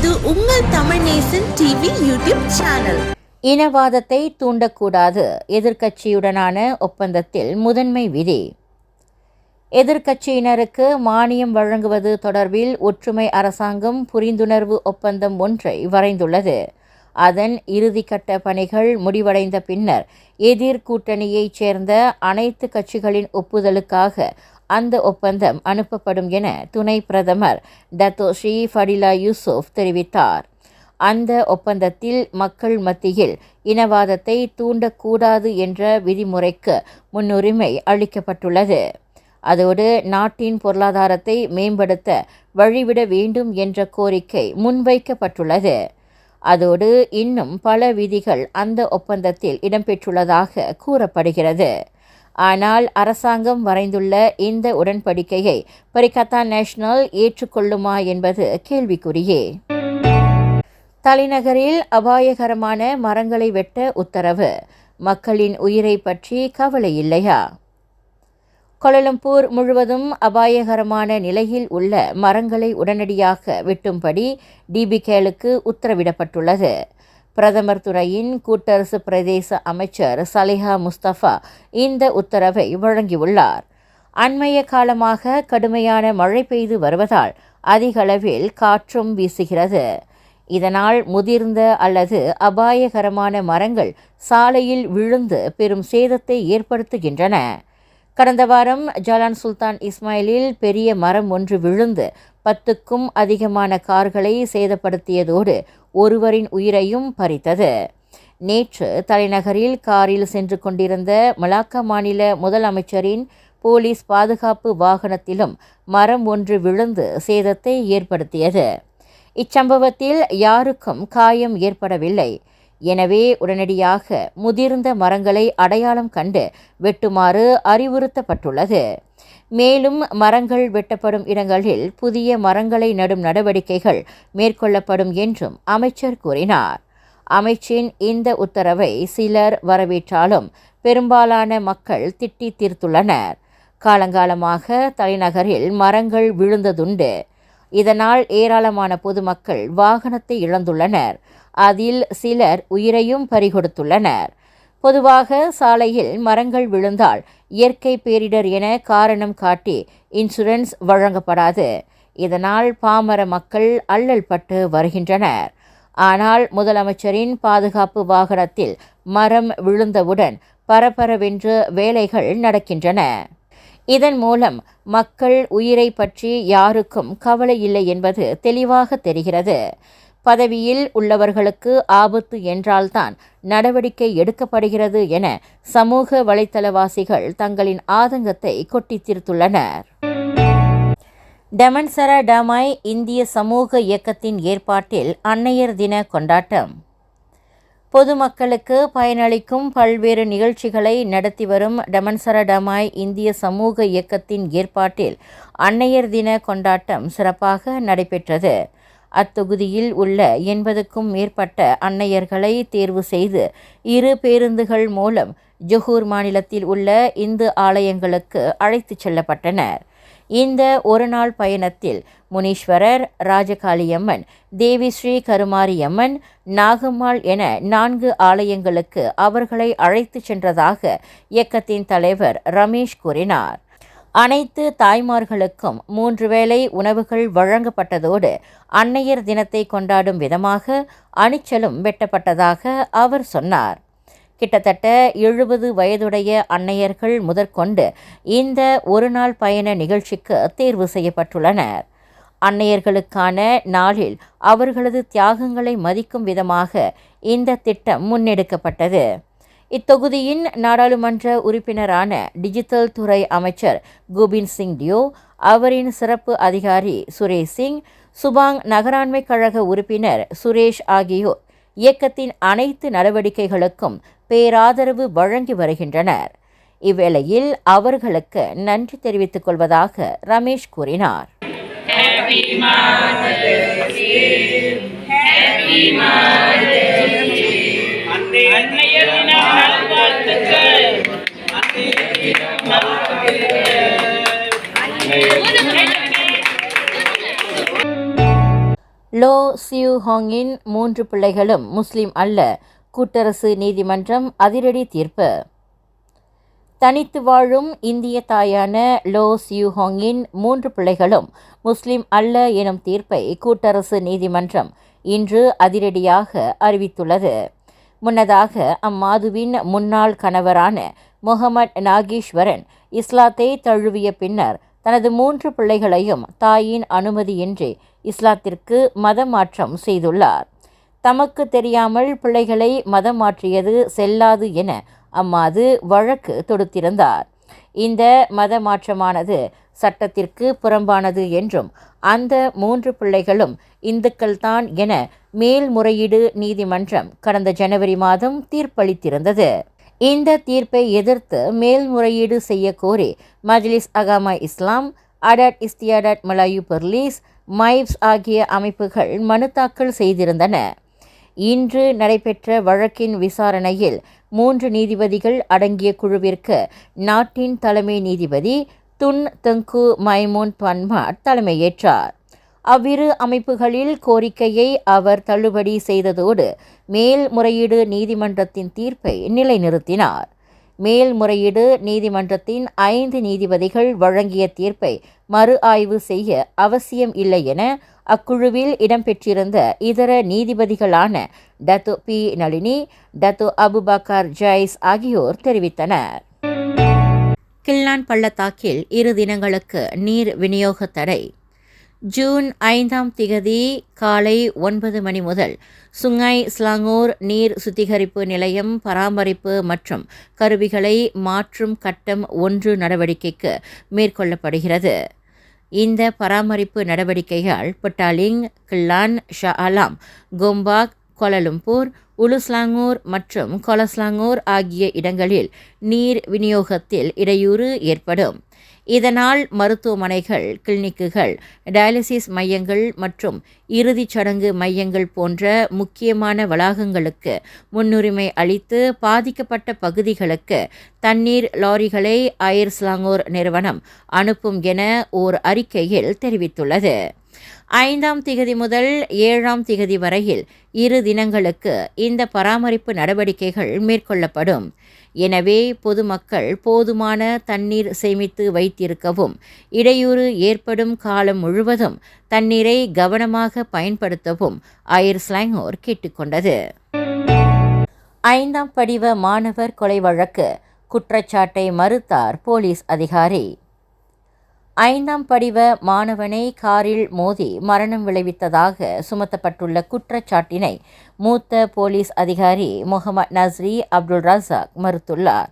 இது உங்கள் Tamil Nesan TV YouTube channel. இனவாதத்தை தூண்டக்கூடாது எதிர்க்கட்சியுடனான ஒப்பந்தத்தில் முதன்மை விதி. எதிர்க்கட்சியினருக்கு மானியம் வழங்குவது தொடர்பில் ஒற்றுமை அரசாங்கம் புரிந்துணர்வு ஒப்பந்தம் ஒன்றை வரைந்துள்ளது. அதன் இறுதிக்கட்ட பணிகள் முடிவடைந்த பின்னர் எதிர் கூட்டணியைச் சேர்ந்த அனைத்து கட்சிகளின் ஒப்புதலுக்காக அந்த ஒப்பந்தம் அனுப்பப்படும் என துணை பிரதமர் டத்தோஸ்ரீ ஃபடிலா யூசுப் தெரிவித்தார். அந்த ஒப்பந்தத்தில் மக்கள் மத்தியில் இனவாதத்தை தூண்டக்கூடாது என்ற விதிமுறைக்கு முன்னுரிமை அளிக்கப்பட்டுள்ளது. அதோடு நாட்டின் பொருளாதாரத்தை மேம்படுத்த வழிவிட வேண்டும் என்ற கோரிக்கை முன்வைக்கப்பட்டுள்ளது. அதோடு இன்னும் பல விதிகள் அந்த ஒப்பந்தத்தில் இடம்பெற்றுள்ளதாக கூறப்படுகிறது. ஆனால் அரசாங்கம் வரைந்துள்ள இந்த உடன்படிக்கையை பரிகத்தா நேஷனல் ஏற்றுக்கொள்ளுமா என்பது கேள்விக்குறியே. தலைநகரில் அபாயகரமான மரங்களை வெட்ட உத்தரவு. மக்களின் உயிரை பற்றி கவலை இல்லையா? கொலலம்பூர் முழுவதும் அபாயகரமான நிலையில் உள்ள மரங்களை உடனடியாக வெட்டும்படி டிபிகேலுக்கு உத்தரவிடப்பட்டுள்ளது. பிரதமர் துறையின் கூட்டரசு பிரதேச அமைச்சர் சலிஹா முஸ்தபா இந்த உத்தரவை வழங்கியுள்ளார். அண்மைய காலமாக கடுமையான மழை பெய்து வருவதால் அதிகளவில் காற்றும் வீசுகிறது. இதனால் முதிர்ந்த அல்லது அபாயகரமான மரங்கள் சாலையில் விழுந்து பெரும் சேதத்தை ஏற்படுத்துகின்றன. கடந்த வாரம் ஜலான் சுல்தான் இஸ்மாயிலில் பெரிய மரம் ஒன்று விழுந்து பத்துக்கும் அதிகமான கார்களை சேதப்படுத்தியதோடு ஒருவரின் உயிரையும் பறித்தது. நேற்று தலைநகரில் காரில் சென்று கொண்டிருந்த மலாக்கா மாநில முதலமைச்சரின் போலீஸ் பாதுகாப்பு வாகனத்திலும் மரம் ஒன்று விழுந்து சேதத்தை ஏற்படுத்தியது. இச்சம்பவத்தில் யாருக்கும் காயம் ஏற்படவில்லை. எனவே உடனடியாக முதிர்ந்த மரங்களை அடையாளம் கண்டு வெட்டுமாறு அறிவுறுத்தப்பட்டுள்ளது. மேலும் மரங்கள் வெட்டப்படும் இடங்களில் புதிய மரங்களை நடும் நடவடிக்கைகள் மேற்கொள்ளப்படும் என்றும் அமைச்சர் கூறினார். அமைச்சின் இந்த உத்தரவை சிலர் வரவேற்றாலும் பெரும்பாலான மக்கள் திட்டி தீர்த்துள்ளனர். காலங்காலமாக தலைநகரில் மரங்கள் விழுந்ததுண்டு. இதனால் ஏராளமான பொதுமக்கள் வாகனத்தை இழந்துள்ளனர். அதில் சிலர் உயிரையும் பறிகொடுத்துள்ளனர். பொதுவாக சாலையில் மரங்கள் விழுந்தால் இயற்கை பேரிடர் என காரணம் காட்டி இன்சூரன்ஸ் வழங்கப்படாது. இதனால் பாமர மக்கள் அல்லல் பட்டு வருகின்றனர். ஆனால் முதலமைச்சரின் பாதுகாப்பு வாகனத்தில் மரம் விழுந்தவுடன் பரபரவென்று வேலைகள் நடக்கின்றன. இதன் மூலம் மக்கள் உயிரை பற்றி யாருக்கும் கவலை இல்லை என்பது தெளிவாக தெரிகிறது. பதவியில் உள்ளவர்களுக்கு ஆபத்து என்றால்தான் நடவடிக்கை எடுக்கப்படுகிறது என சமூக வலைத்தளவாசிகள் தங்களின் ஆதங்கத்தை கொட்டி தீர்த்துள்ளனர் டெமன்சரா டமாய் இந்திய சமூக இயக்கத்தின் ஏற்பாட்டில் அன்னையர் தின கொண்டாட்டம். பொதுமக்களுக்கு பயனளிக்கும் பல்வேறு நிகழ்ச்சிகளை நடத்தி வரும் டமன்சரா டமாய் இந்திய சமூக இயக்கத்தின் ஏற்பாட்டில் அன்னையர் தின கொண்டாட்டம் சிறப்பாக நடைபெற்றது. அத்தொகுதியில் உள்ள எண்பதுக்கும் மேற்பட்ட அன்னையர்களை தேர்வு செய்து இரு பேருந்துகள் மூலம் ஜொஹூர் மாநிலத்தில் உள்ள இந்து ஆலயங்களுக்கு அழைத்துச் செல்லப்பட்டனர். இந்த ஒரு நாள் பயணத்தில் முனீஸ்வரர் ராஜகாளியம்மன் தேவி ஸ்ரீ கருமாரியம்மன் நாகம்மாள் என நான்கு ஆலயங்களுக்கு அவர்களை அழைத்துச் சென்றதாக இயக்கத்தின் தலைவர் ரமேஷ் கூறினார். அனைத்து தாய்மார்களுக்கும் மூன்று வேளை உணவுகள் வழங்கப்பட்டதோடு அன்னையர் தினத்தை கொண்டாடும் விதமாக அணிச்சலும் வெட்டப்பட்டதாக அவர் சொன்னார். கிட்டத்தட்ட எழுபது வயதுடைய அன்னையர்கள் முதற்கொண்டு இந்த ஒரு நாள் பயண நிகழ்ச்சிக்கு தேர்வு செய்யப்பட்டுள்ளனர். அன்னையர்களுக்கான நாளில் அவர்களது தியாகங்களை மதிக்கும் விதமாக இந்த திட்டம் முன்னெடுக்கப்பட்டது. இத்தொகுதியின் நாடாளுமன்ற உறுப்பினரான டிஜிட்டல் துறை அமைச்சர் கோபிந்த் சிங் டியோ அவரின் சிறப்பு அதிகாரி சுரேஷ் சிங் சுபாங் நகராண்மை கழக உறுப்பினர் சுரேஷ் ஆகியோர் இயக்கத்தின் அனைத்து நடவடிக்கைகளுக்கும் பேராதரவு வழங்கி வருகின்றனர். இவ்வேளையில் அவர்களுக்கு நன்றி தெரிவித்துக் கொள்வதாக ரமேஷ் கூறினார். அன்னையர் லோ சியூஹாங்கின் மூன்று பிள்ளைகளும் முஸ்லிம் அல்ல. கூட்டரசு நீதிமன்றம் அதிரடி தீர்ப்பு. தனித்து வாழும் இந்திய தாயான லோ சியூஹாங்கின் மூன்று பிள்ளைகளும் முஸ்லிம் அல்ல எனும் தீர்ப்பை கூட்டரசு நீதிமன்றம் இன்று அதிரடியாக அறிவித்துள்ளது. முன்னதாக அம்மாதுவின் முன்னாள் கணவரான முகமது நாகேஸ்வரன் இஸ்லாத்தை தழுவிய பின்னர் தனது மூன்று பிள்ளைகளையும் தாயின் அனுமதியின்றி இஸ்லாத்திற்கு மதம் மாற்றம் செய்துள்ளார். தமக்கு தெரியாமல் பிள்ளைகளை மதம் மாற்றியது செல்லாது என அம்மாது வழக்கு தொடுத்திருந்தார். இந்த மத மாற்றமானது சட்டத்திற்கு புறம்பானது என்றும் அந்த மூன்று பிள்ளைகளும் இந்துக்கள்தான் என மேல்முறையீடு நீதிமன்றம் கடந்த ஜனவரி மாதம் தீர்ப்பளித்திருந்தது. இந்த தீர்ப்பை எதிர்த்து மேல்முறையீடு செய்ய கோரி மஜ்லிஸ் அகாமா இஸ்லாம் அடாட் இஸ்தியாடாட் மலாயு பர்லீஸ் மைப்ஸ் ஆகிய அமைப்புகள் மனு தாக்கல் செய்திருந்தன. இன்று நடைபெற்ற வழக்கின் விசாரணையில் மூன்று நீதிபதிகள் அடங்கிய குழுவிற்கு நாட்டின் தலைமை நீதிபதி துன் தெங்கு மைமோன் பன்மாட் தலைமையேற்றார். அவ்விரு அமைப்புகளில் கோரிக்கையை அவர் தள்ளுபடி செய்ததோடு மேல்முறையீடு நீதிமன்றத்தின் தீர்ப்பை நிலைநிறுத்தினார். மேல்முறையீடு நீதிமன்றத்தின் ஐந்து நீதிபதிகள் வழங்கிய தீர்ப்பை மறு ஆய்வு செய்ய அவசியம் இல்லை என அக்குழுவில் இடம்பெற்றிருந்த இதர நீதிபதிகளான Datuk P. Nalini Datuk Abubakar Joyce ஆகியோர் தெரிவித்தனர். கில்லான் பள்ளத்தாக்கில் இரு தினங்களுக்கு நீர் விநியோக தடை. ஜூன் ஐந்தாம் திகதி காலை ஒன்பது மணி முதல் சுங்காய் ஸ்லாங்கூர் நீர் சுத்திகரிப்பு நிலையம் பராமரிப்பு மற்றும் கருவிகளை மாற்றும் கட்டம் ஒன்று நடவடிக்கைக்கு மேற்கொள்ளப்படுகிறது. இந்த பராமரிப்பு நடவடிக்கைகள் Petaling Klang Shah Alam Gombak Kuala Lumpur Hulu Selangor மற்றும் கொலஸ்லாங்கூர் ஆகிய இடங்களில் நீர் விநியோகத்தில் இடையூறு ஏற்படும். இதனால் மருத்துவமனைகள் கிளினிக்குகள் டயாலிசிஸ் மையங்கள் மற்றும் இறுதிச் சடங்கு மையங்கள் போன்ற முக்கியமான வளாகங்களுக்கு முன்னுரிமை அளித்து பாதிக்கப்பட்ட பகுதிகளுக்கு தண்ணீர் லாரிகளை அயர்ஸ்லாங்கோர் நிறுவனம் அனுப்பும் என ஓர் அறிக்கையில் தெரிவித்துள்ளது. ஐந்தாம் திகதி முதல் ஏழாம் திகதி வரையில் இரு தினங்களுக்கு இந்த பராமரிப்பு நடவடிக்கைகள் மேற்கொள்ளப்படும். எனவே பொதுமக்கள் போதுமான தண்ணீர் சேமித்து வைத்திருக்கவும் இடையூறு ஏற்படும் காலம் முழுவதும் தண்ணீரை கவனமாக பயன்படுத்தவும் அயர்ஸ்லாங்கோர் கேட்டுக்கொண்டது. ஐந்தாம் படிவ மாணவர் கொலை வழக்கு குற்றச்சாட்டை மறுத்தார் போலீஸ் அதிகாரி. ஐந்தாம் படிவ மாணவனை காரில் மோதி மரணம் விளைவித்ததாக சுமத்தப்பட்டுள்ள குற்றச்சாட்டினை மூத்த போலீஸ் அதிகாரி முகமது நஸ்ரி அப்துல் ரசாக் மறுத்துள்ளார்.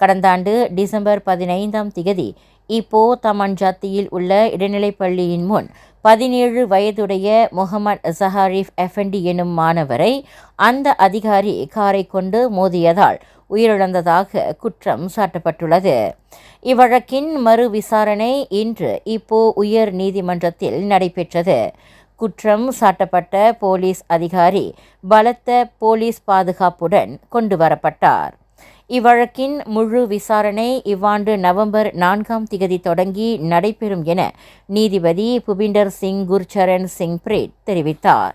கடந்த ஆண்டு டிசம்பர் பதினைந்தாம் திகதி இப்போ தமன்ஜாத்தியில் உள்ள இடைநிலைப் பள்ளியின் முன் பதினேழு வயதுடைய முகமது சஹாரிஃப் எஃபண்டி எனும் மாணவரை அந்த அதிகாரி காரை கொண்டு மோதியதால் உயிரிழந்ததாக குற்றம் சாட்டப்பட்டுள்ளது. இவ்வழக்கின் மறு விசாரணை இன்று இப்போ உயர் நீதிமன்றத்தில் நடைபெற்றது. குற்றம் சாட்டப்பட்ட போலீஸ் அதிகாரி பலத்த போலீஸ் பாதுகாப்புடன் கொண்டு வரப்பட்டார். இவ்வழக்கின் முழு விசாரணை இவ்வாண்டு நவம்பர் நான்காம் திகதி தொடங்கி நடைபெறும் என நீதிபதி புபிண்டர் சிங் குர்சரண் சிங் பிரேட் தெரிவித்தார்.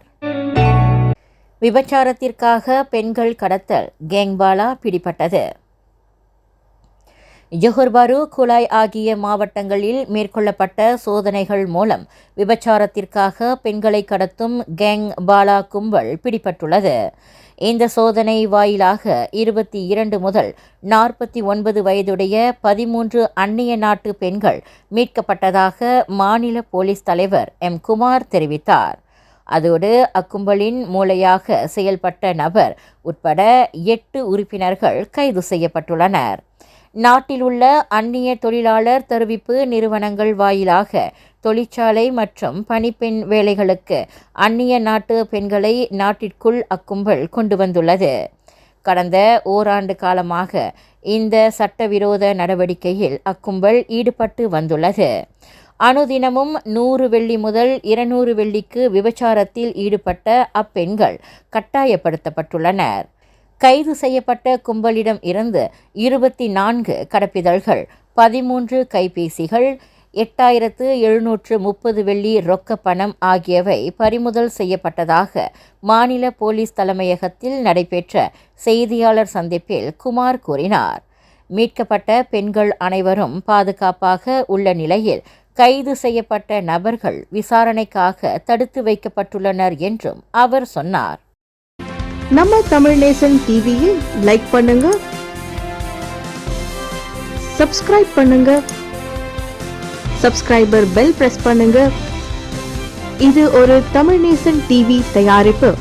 விபச்சாரத்திற்காக பெண்கள் கடத்தல் கேங்பாலா பிடிபட்டது. ஜொஹர்பாரு குலாய் ஆகிய மாவட்டங்களில் மேற்கொள்ளப்பட்ட சோதனைகள் மூலம் விபச்சாரத்திற்காக பெண்களை கடத்தும் கேங் பாலா கும்பல் பிடிபட்டுள்ளது. இந்த சோதனை வாயிலாக இருபத்தி இரண்டு முதல் நாற்பத்தி ஒன்பது வயதுடைய பதிமூன்று அந்நிய நாட்டு பெண்கள் மீட்கப்பட்டதாக மாநில போலீஸ் தலைவர் எம். குமார் தெரிவித்தார். அதோடு அக்கும்பலின் மூளையாக செயல்பட்ட நபர் உட்பட எட்டு உறுப்பினர்கள் கைது செய்யப்பட்டுள்ளனர். நாட்டில் உள்ள அந்நிய தொழிலாளர் தெரிவிப்பு நிறுவனங்கள் வாயிலாக தொழிற்சாலை மற்றும் பணிப்பெண் வேலைகளுக்கு அந்நிய நாட்டு பெண்களை நாட்டிற்குள் அக்கும்பல் கொண்டு வந்துள்ளது. கடந்த ஓராண்டு காலமாக இந்த சட்டவிரோத நடவடிக்கையில் அக்கும்பல் ஈடுபட்டு வந்துள்ளது. அனுதினமும் நூறு வெள்ளி முதல் இருநூறு வெள்ளிக்கு விபச்சாரத்தில் ஈடுபட்ட அப்பெண்கள் கட்டாயப்படுத்தப்பட்டுள்ளனர். கைது செய்யப்பட்ட கும்பலிடம் இருந்து இருபத்தி நான்கு கடப்பிதழ்கள் பதிமூன்று கைபேசிகள் எட்டாயிரத்து எழுநூற்று முப்பது வெள்ளி ரொக்க பணம் ஆகியவை பறிமுதல் செய்யப்பட்டதாக மாநில போலீஸ் தலைமையகத்தில் நடைபெற்ற செய்தியாளர் சந்திப்பில் குமார் கூறினார். மீட்கப்பட்ட பெண்கள் அனைவரும் பாதுகாப்பாக உள்ள நிலையில் கைது செய்யப்பட்ட நபர்கள் விசாரணைக்காக தடுத்து வைக்கப்பட்டுள்ளனர் என்றும் அவர் சொன்னார். நம்ம தமிழ் நேசன் லைக் பண்ணுங்க சப்ஸ்கிரைப் பண்ணுங்க சப்ஸ்கிரைபர் பெல் பிரஸ் பண்ணுங்க. இது ஒரு தமிழ் நேசன் டிவி தயாரிப்பு.